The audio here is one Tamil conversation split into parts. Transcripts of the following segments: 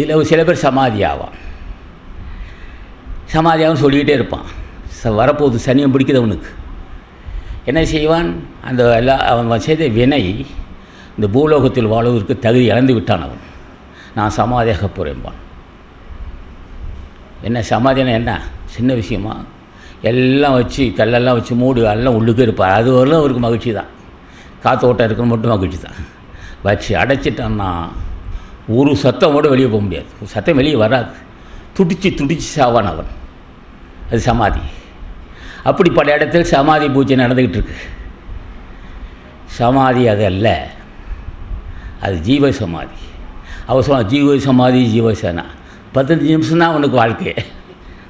இதில் சில பேர் சமாதி ஆவான். சமாதியாகவும் சொல்லிக்கிட்டே இருப்பான். ச வரப்போகுது சனியம் பிடிக்குது அவனுக்கு. என்ன செய்வான்? அந்த எல்லா அவன் செய்த வினை இந்த பூலோகத்தில் வாழ்வதற்கு தகுதி இழந்து விட்டான் அவன். நான் சமாதியாக போகிறேன்பான் என்ன சமாதினா என்ன? சின்ன விஷயமா? எல்லாம் வச்சு கல்லெல்லாம் வச்சு மூடி எல்லாம் உள்ளுக்கு இருப்பார் அது வரலும் அவருக்கு மகிழ்ச்சி தான். காத்தோட்டம் இருக்கணும் மட்டும் மகிழ்ச்சி தான். வச்சு அடைச்சிட்டான்னா ஒரு சத்தம் கூட வெளியே போக முடியாது. சத்தம் வெளியே வராது. துடிச்சு துடிச்சு சாவான் அவன். அது சமாதி. அப்படி பல இடத்தில் சமாதி பூஜை நடந்துக்கிட்டு இருக்கு சமாதி அது அல்ல. அது ஜீவ சமாதி. அவர் ஜீவ சமாதி ஜீவசேனா பதினஞ்சு நிமிஷம் தான் அவனுக்கு வாழ்க்கை.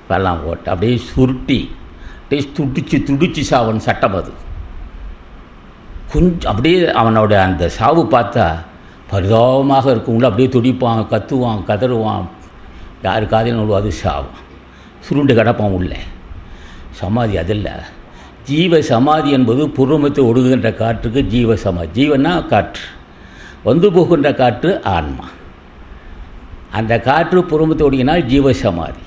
வெள்ளம் போட்டு அப்படியே சுருட்டி அப்படியே துடிச்சு துடிச்சு சாவன் சட்டம் அது. கொஞ்சம் அப்படியே அவனோட அந்த சாவு பார்த்தா பரிதாபமாக இருக்கும் அப்படியே துடிப்பான் கத்துவான் கதறுவான். யார் காதையும் நடுவாது சாவான் சுருண்டு கிடப்பான் உள்ளே. சமாதி அதில்ல. ஜீவ சமாதி என்பது புறமத்தை ஒடுகுகின்ற காற்றுக்கு ஜீவ சமாதி. ஜீவனா காற்று. வந்து போகின்ற காற்று ஆன்மா. அந்த காற்று புறமத்தை ஒடுங்கினால் ஜீவ சமாதி.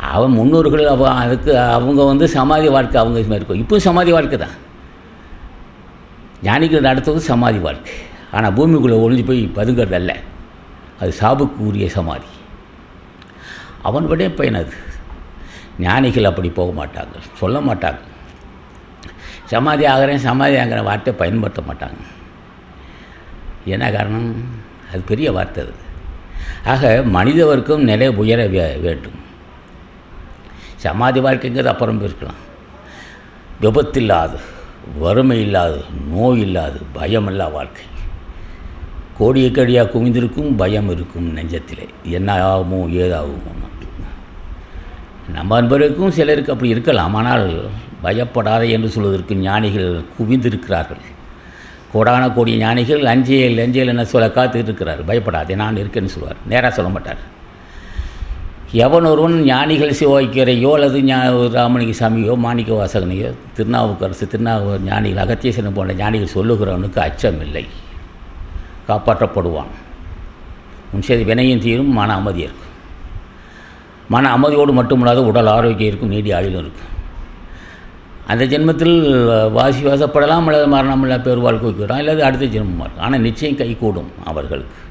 அவன் முன்னோர்கள் அவ அதுக்கு அவங்க வந்து சமாதி வாழ்க்கை அவங்க இருக்கும் இப்போ சமாதி வாழ்க்கை தான். ஞானிகள் நடத்துவது சமாதி வாழ்க்கை. ஆனால் பூமிக்குள்ளே ஒழிஞ்சு போய் பதுங்கிறதல்ல. அது சாபுக்கு உரிய சமாதி. அவன் பயன் அது ஞானிகள் அப்படி போக மாட்டாங்க. சொல்ல மாட்டாங்க. சமாதி ஆகிறேன் சமாதி ஆகிற வார்த்தை பயன்படுத்த மாட்டாங்க. என்ன காரணம்? அது பெரிய வார்த்தை அது. ஆக மனித வர்க்கம் நிலை உயர வே வேண்டும். சமாதி வாழ்க்கைங்கிறது அப்புறம் இருக்கலாம் விபத்தில்லாது வறுமை இல்லாது நோய் இல்லாது பயமில்லா வாழ்க்கை. கோடியக்கடியாக குவிந்திருக்கும் பயம் இருக்கும் நெஞ்சத்திலே. என்ன ஆகுமோ ஏதாகுமோ நம்ம அன்பருக்கும் சிலருக்கு அப்படி இருக்கலாம். ஆனால் பயப்படாதே என்று சொல்வதற்கு ஞானிகள் குவிந்திருக்கிறார்கள். கோடான கோடி ஞானிகள் அஞ்சேல் அஞ்சேல் என்ன சொல்ல காத்துக்கிட்டு இருக்கிறார் பயப்படாதே நான் இருக்கேன்னு சொல்லுவார் நேராக சொல்ல மாட்டார். எவன் ஒருவன் ஞானிகள் சிவாய்க்கரையோ அல்லது ஞா ராமலிங்க சாமியோ மாணிக்க வாசகனையோ திருநாவுக்கரசு திருநாவு ஞானிகள் அகத்தியசனம் போன்ற ஞானிகள் சொல்லுகிறவனுக்கு அச்சம் இல்லை காப்பாற்றப்படுவான். உன் செய்தி வினையும் தீரும் மன அமைதி இருக்கும். மன அமைதியோடு மட்டுமில்லாத உடல் ஆரோக்கியம் இருக்கும் நீடி ஆயுளும் இருக்கும். அந்த ஜென்மத்தில் வாசி வாசப்படலாம் அல்லது மரணம் இல்லை பேர் வாழ்க்கை வைக்கிறோம் அல்லது அடுத்த ஜென்மமாக இருக்கும் ஆனால் நிச்சயம் கைகூடும் அவர்களுக்கு.